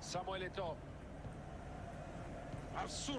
Samuel Eto'o. Assurdo.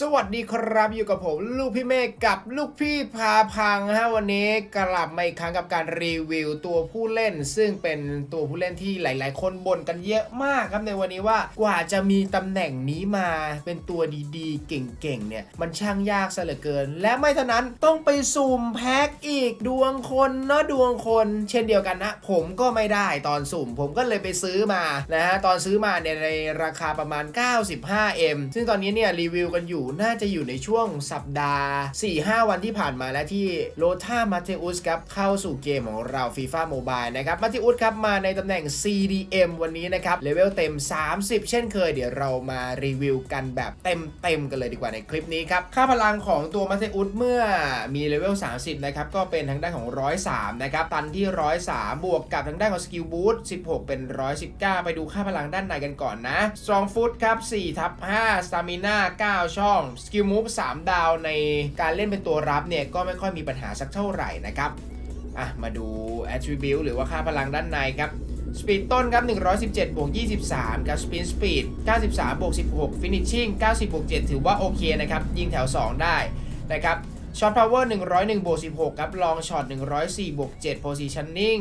สวัสดีครับอยู่กับผมลูกพี่เมฆกับลูกพี่พาพังฮะวันนี้กลับมาอีกครั้งกับการรีวิวตัวผู้เล่น ซึ่งเป็นตัวผู้เล่นที่หลาย ๆ คนบ่นกันเยอะมากครับในวันนี้ว่ากว่าจะมีตำแหน่งนี้มาเป็นตัวดีๆ เก่ง ๆ เนี่ย มันช่างยากซะเหลือเกิน และไม่เท่านั้นต้องไปสุ่มแพ็คอีกดวงคนเนาะดวงคน เช่นเดียวกันนะ ผมก็ไม่ได้ตอนสุ่ม ผมก็เลยไปซื้อมานะฮะตอนซื้อมาเนี่ยในราคาประมาณ 95M ซึ่งตอนนี้เนี่ยรีวิวกันอยู่น่าจะอยู่ในช่วงสัปดาห์ 4-5 วันที่ผ่านมาแล้วที่โลธามาเทอุสครับเข้าสู่เกมของเรา FIFA Mobile นะครับมาเทอุสครับมาในตำแหน่ง CDM วันนี้นะครับเลเวลเต็ม 30 เช่นเคยเดี๋ยวเรามารีวิวกันแบบเต็มๆกันเลยดีกว่าในคลิปนี้ครับค่าพลังของตัวมาเทอุสเมื่อมีเลเวล 30 นะครับก็เป็นทางด้านของ 103 นะครับตันที่ 103 บวกกับทางด้านของสกิลบูท16 เป็น 119 ไปดูค่าพลังด้านในกันก่อนนะ Strong Foot ครับ4ทับ5 Stamina 9ช่อง Skill Move 3ดาวในการเล่นเป็นตัวรับเนี่ย ก็ไม่ค่อยมีปัญหาสักเท่าไหร่นะครับ อะ มาดู Attribute หรือว่าค่าพลังด้านในครับสปีดต้นครับ 117 บวก 23 กับสปินสปีด 93 บวก 16 ฟินิชชิ่ง 90 บวก 7 ถือว่าโอเคนะครับ ยิงแถว 2 ได้นะครับ ช็อตพาวเวอร์101บวก16 ครับ ลองช็อต 104บวก7โพซิชันนิ่ง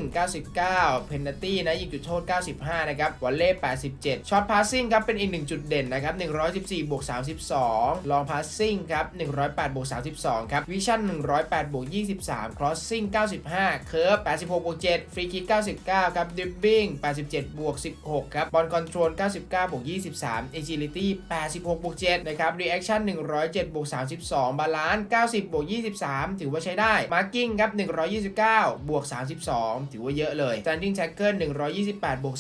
99 เพนนัลตี้นะยิงจุดโทษ 95 นะครับวอลเล่87 ช็อตพาสซิ่งครับ เป็นอีก 1 จุดเด่นนะครับ 114บวก32 ลองพาสซิ่งครับ 108บวก32 ครับ วิชั่น 108บวก23 ครอสซิ่ง 95 เคิร์ฟ86บวก7ฟรีคิก99 ครับดิบบิ้ง87บวก16 ครับ บอลคอนโทรล 99บวก23 agility 86บวก7นะครับ reaction 107บวก32 บาลานซ์90บวก23 ถือว่าใช้ได้ Marking ครับ 129 บวก 32 ถือว่าเยอะเลย Standing Tackle 128 บวก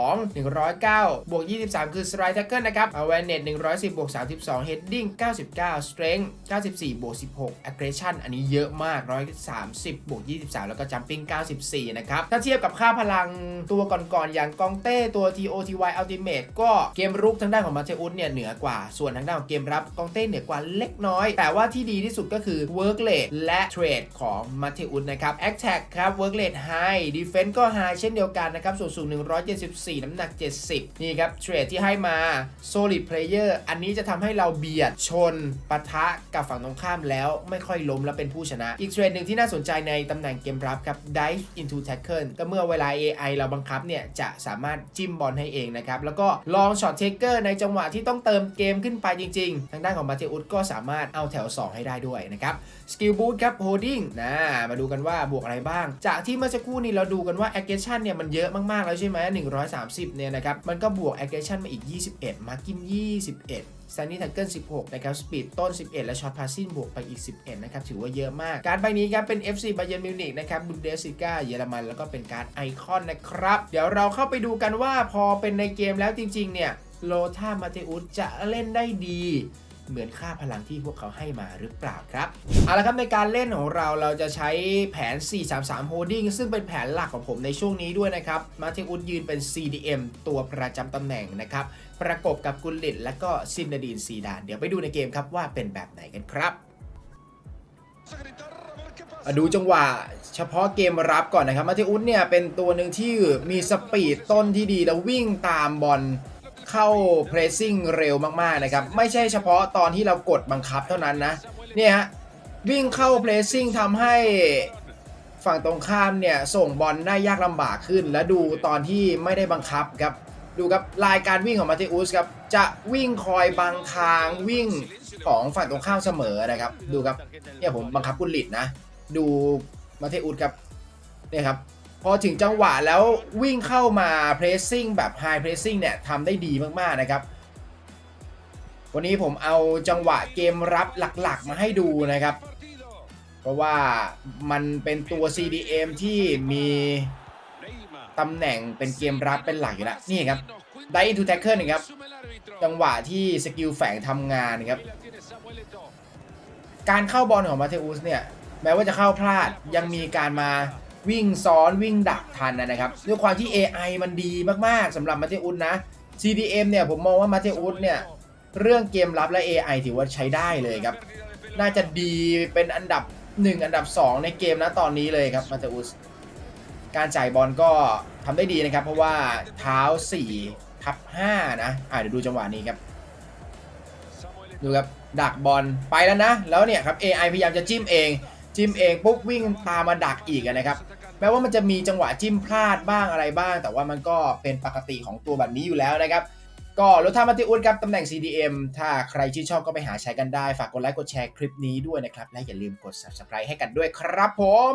32 109 บวก 23 คือ Strike Tackle นะครับ Awareness 110 บวก 32 Heading 99 Strength 94 บวก 16 Aggression อันนี้เยอะมาก 130 บวก 23 แล้วก็ Jumping 94 นะครับ ถ้าเทียบกับค่าพลังตัวก่อนๆ อย่างกองเต้ตัว TOTY Ultimate ก็เกมรุกทางด้านของมาเทอุสเนี่ยเหนือกว่า ส่วนทางด้านของเกมรับกองเต้เหนือกว่าเล็กน้อย แต่ว่าที่ดีที่สุดก็คือ Work Rate และ Trade ของมาเทอุสนะครับ Attack ครับ Work Rate High Defense ก็ High เช่นเดียวกันนะครับ ส่วนสูง 174 น้ำหนัก 70 นี่ครับ Trade ที่ให้มา Solid Player อันนี้จะทำให้เราเบียดชนปะทะกับฝั่งตรงข้ามแล้วไม่ค่อยล้มและเป็นผู้ชนะ อีกเทรดหนึ่งที่น่าสนใจในตำแหน่งเกมรับครับ Dive into Tackle ก็เมื่อเวลา AI เราบังคับเนี่ยจะสามารถจิ้มบอลให้เองนะครับ แล้วก็ลองช็อตเทคเกอร์ในจังหวะที่ต้องเติมเกมขึ้นไปจริง ๆ ทางด้านของมาเทอุสก็สามารถเอาแถว 2 ให้ได้ด้วยนะครับสกิลบูทครับโฮดดิ้งนะมาดูกันว่าบวกอะไรบ้าง จากที่เมื่อสักครู่นี้เราดูกันว่า aggression เนี่ยมันเยอะมาก ๆ แล้วใช่ไหม130 เนี่ยนะครับ มันก็บวก aggression มาอีก 21 มากิน 21ซันนี่ทักเกิล16 นะครับ สปีดต้น 11 และช็อตพาสซิ่งบวกไปอีก 11 นะครับ ถือว่าเยอะมาก การดใบนี้ครับ เป็น FC บาเย r n มิวนิกนะครับบุนเดสิก้าเยอรมัน แล้วก็เป็นการ์ดไอคอนนะครับ เดี๋ยวเราเข้าไปดูกันว่าพอเป็นในเกมแล้วจริง ๆ เนี่ย โลธามาเตอุสจะเล่นได้ดี เหมือนค่าพลังที่พวกเขาให้มาหรือเปล่าครับเอาละครับในการเล่นของเราเราจะใช้แผน 433 Holding ซึ่งเป็นแผนหลักของผมในช่วงนี้ด้วยนะครับมาเทอุสยืนเป็น CDM ตัวประจำตำแหน่งนะครับประกบกับกุลลิตและก็ซินนาดีนซีดาน เดี๋ยวไปดูในเกมครับว่าเป็นแบบไหนกันครับดูจังหวะเฉพาะเกมรับก่อนนะครับมาเทอุสเนี่ยเป็นตัวหนึ่งที่มีสปีดต้นที่ดีแล้ววิ่งตามบอล เข้าเพรสซิ่งเร็วมากๆนะครับ ไม่ใช่เฉพาะตอนที่เรากดบังคับเท่านั้นนะ เนี่ยฮะวิ่งเข้าเพรสซิ่งทำให้ฝั่งตรงข้ามเนี่ยส่งบอลได้ยากลำบากขึ้น และดูตอนที่ไม่ได้บังคับครับ ดูครับลายการวิ่งของมาเทอุสครับจะวิ่งคอยบังทางวิ่งของฝั่งตรงข้ามเสมอนะครับ ดูครับเนี่ยผมบังคับกุลลิตนะ ดูมาเทอุสครับเนี่ยครับ พอถึงจังหวะแล้ววิ่งเข้ามาเพรสซิ่งแบบไฮเพรสซิ่งเนี่ยทำได้ดีมากๆนะครับ วันนี้ผมเอาจังหวะเกมรับหลักๆมาให้ดูนะครับ เพราะว่ามันเป็นตัว CDM ที่มีตำแหน่งเป็นเกมรับเป็นหลักอยู่แล้วนี่ครับได้ into tackle นะครับ จังหวะที่สกิลแฝงทำงานนะครับ การเข้าบอลของมาเทอุสเนี่ย แม้ว่าจะเข้าพลาดยังมีการมา วิ่งซ้อนวิ่งดักทันนะครับด้วยความที่ AI มันดีมากๆสำหรับมาเทอุสนะ CDM เนี่ยผมมองว่ามาเทอุสเนี่ยเรื่องเกมรับและ AI ถือว่าใช้ได้เลยครับ น่าจะดีเป็นอันดับ 1 อันดับ 2 ในเกมนะตอนนี้เลยครับมาเทอุสการจ่ายบอลก็ทำได้ดีนะครับ เพราะว่าเท้า4ทับ5นะอ่าเดี๋ยวดูจังหวะนี้ครับดูครับดักบอลไปแล้วนะ แล้วเนี่ยครับ AI พยายามจะจิ้มเอง จิ้มเองปุ๊บวิ่งตามมาดักอีกนะครับแม้ว่ามันจะมีจังหวะจิ้มพลาดบ้างอะไรบ้าง แต่ว่ามันก็เป็นปกติของตัวแบบนี้อยู่แล้วนะครับ ก็รถทามาติอุสครับตำแหน่ง CDM ถ้าใครชื่นชอบก็ไปหาใช้กันได้ ฝากกดไลค์กดแชร์คลิปนี้ด้วยนะครับ และอย่าลืมกด subscribe ให้กันด้วยครับผม